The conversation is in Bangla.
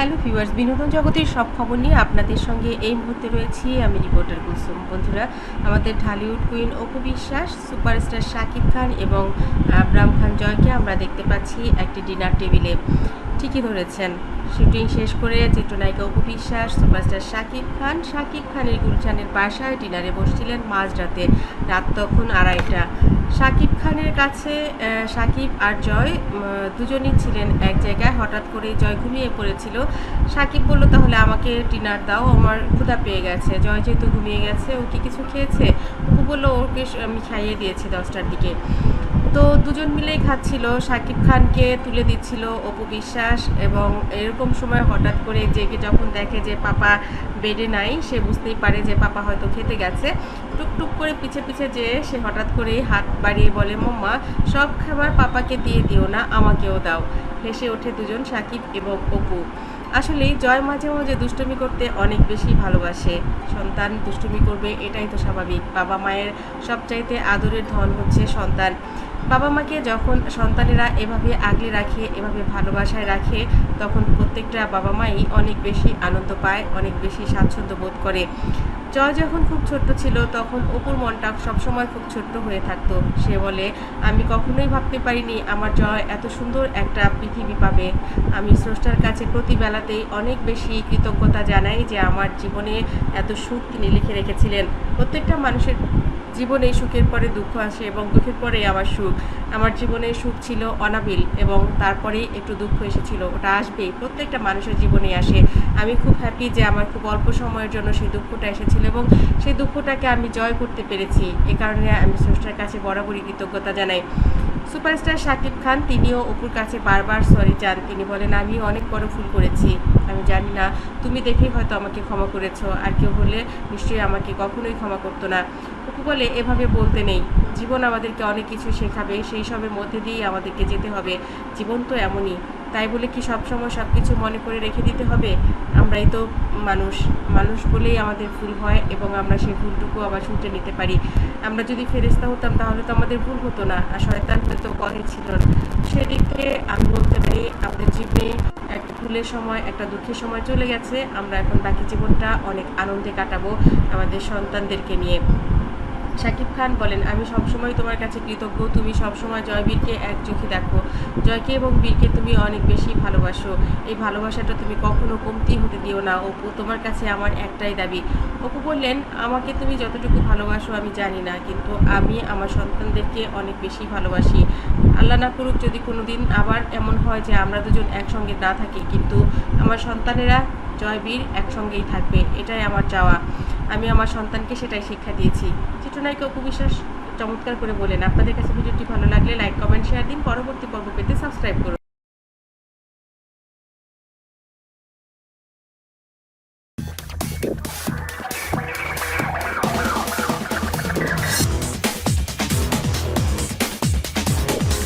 হ্যালো ভিউয়ার্স, বিনোদন জগতের সব খবর নিয়ে আপনাদের সঙ্গে এই মুহূর্তে রয়েছি আমি রিপোর্টার কুলসুম। বন্ধুরা, আমাদের ঢালিউড কুইন অপু বিশ্বাস, সুপারস্টার শাকিব খান এবং আব্রাম খান জয়কে আমরা দেখতে পাচ্ছি একটি ডিনার টেবিলে। ঠিকই ধরেছেন। শুটিং শেষ করে চিত্রনায়িকা অপু বিশ্বাস, সুপারস্টার শাকিব খান। শাকিব খানের গুলশানের বাসায় ডিনারে বসছিলেন মাঝরাতে রাত তখন আড়াইটা। শাকিব খানের কাছে শাকিব আর জয় দুজনই ছিলেন এক জায়গায়। হঠাৎ করে জয় ঘুমিয়ে পড়েছিল। শাকিব বলল, তাহলে আমাকে ডিনার দাও, আমার ক্ষুধা পেয়ে গেছে। জয় যেহেতু ঘুমিয়ে গেছে, ও কি কিছু খেয়েছে? অপু বলল ওকে আমি খাইয়ে দিয়েছি দশটার দিকে। তো দুজন মিলেই খাচ্ছিল। শাকিব খানকে তুলে দিচ্ছিল অপু বিশ্বাস এবং এরকম সময় হঠাৎ করে জেগে যখন দেখে যে পাপা বেডে নাই, সে বুঝতেই পারে যে পাপা হয়তো খেতে গেছে। টুকটুক করে পিছে পিছে যেয়ে সে হঠাৎ করেই হাত বাড়িয়ে বলে, মম্মা, সব খাবার পাপাকে দিয়ে দিও না, আমাকেও দাও। হেসে ওঠে দুজন, সাকিব এবং অপু। আসলে জয় মাঝে মাঝে দুষ্টুমি করতে অনেক বেশি ভালোবাসে। সন্তান দুষ্টুমি করবে, এটাই তো স্বাভাবিক। বাবা মায়ের সবচাইতে আদরের ধন হচ্ছে সন্তান। বাবা মাকে যখন সন্তানেরা এভাবে আগলে রাখে এভাবে ভালোবাসায় রাখে তখন প্রত্যেকটা বাবা মাই অনেক বেশি আনন্দ পায়, অনেক বেশি স্বাচ্ছন্দ্য বোধ করে। জয় যখন খুব ছোট্ট ছিল, তখন অপুর মনটা সবসময় খুব ছোট্ট হয়ে থাকতো। সে বলে, আমি কখনোই ভাবতে পারিনি আমার জয় এত সুন্দর একটা পৃথিবী পাবে। আমি স্রষ্টার কাছে প্রতি বেলাতেই অনেক বেশি কৃতজ্ঞতা জানাই যে আমার জীবনে এত সুখ তিনি লিখে রেখেছিলেন। প্রত্যেকটা মানুষের জীবনে সুখের পরে দুঃখ আসে এবং দুঃখের পরে আমার সুখ। আমার জীবনে সুখ ছিল অনাবিল এবং তারপরেই একটু দুঃখ এসেছিল। ওটা আসবেই প্রত্যেকটা মানুষের জীবনে আসে। আমি খুব হ্যাপি যে আমার খুব অল্প সময়ের জন্য সেই দুঃখটা এসেছিল এবং সেই দুঃখটাকে আমি জয় করতে পেরেছি। এ কারণে আমি স্রষ্টার কাছে বরাবরই কৃতজ্ঞতা জানাই। সুপারস্টার শাকিব খান, তিনিও অপুর কাছে বারবার সরি চান তিনি বলেন, আমি অনেক বড় ভুল করেছি। আমি জানি না, তুমি দেখেই হয়তো আমাকে ক্ষমা করেছ। আর কেউ হলে নিশ্চয়ই আমাকে কখনোই ক্ষমা করতো না। অপু বলে, এভাবে বলতে নেই। জীবন আমাদেরকে অনেক কিছু শেখাবে। সেই সবের মধ্যে দিয়েই আমাদেরকে যেতে হবে। জীবন তো এমনই। তাই বলে কি সবসময় সব কিছু মনে করে রেখে দিতে হবে? আমরাই তো মানুষ। মানুষ বলেই আমাদের ভুল হয় এবং আমরা সেই ভুলটুকু আবার শুনতে নিতে পারি। আমরা যদি ফেরেস্তা হতাম তাহলে তো আমাদের ভুল হতো না, আর শয়তান তো পথে ছিল না। সেদিকে আমি বলতে পারি, আমাদের জীবনে একটা ভুলের সময়, একটা দুঃখের সময় চলে গেছে। আমরা এখন বাকি জীবনটা অনেক আনন্দে কাটাবো আমাদের সন্তানদেরকে নিয়ে। শাকিব খান বলেন, আমি সবসময় তোমার কাছে কৃতজ্ঞ। তুমি সবসময় জয়বীরকে এক চোখে দেখো। জয়কে এবং বীরকে তুমি অনেক বেশি ভালোবাসো। এই ভালোবাসাটা তুমি কখনো কমতি হতে দিও না। অপু, তোমার কাছে আমার একটাই দাবি। অপু বললেন, আমাকে তুমি যতটুকু ভালোবাসো আমি জানি না, কিন্তু আমি আমার সন্তানদেরকে অনেক বেশি ভালোবাসি। আল্লাহ না করুক যদি কোনো দিন আবার এমন হয় যে আমরা দুজন একসঙ্গে না থাকি, কিন্তু আমার সন্তানেরা জয়বীর একসঙ্গেই থাকবে। এটাই আমার চাওয়া। আমি আমার সন্তানকে সেটাই শিক্ষা দিয়েছি। চিত্রনায়িকা অপু বিশ্বাস চমৎকার করে বলেন। আপনাদের কাছে ভিডিওটি ভালো লাগলে লাইক কমেন্ট শেয়ার দিন। পরবর্তী পর্ব পেতে সাবস্ক্রাইব করুন।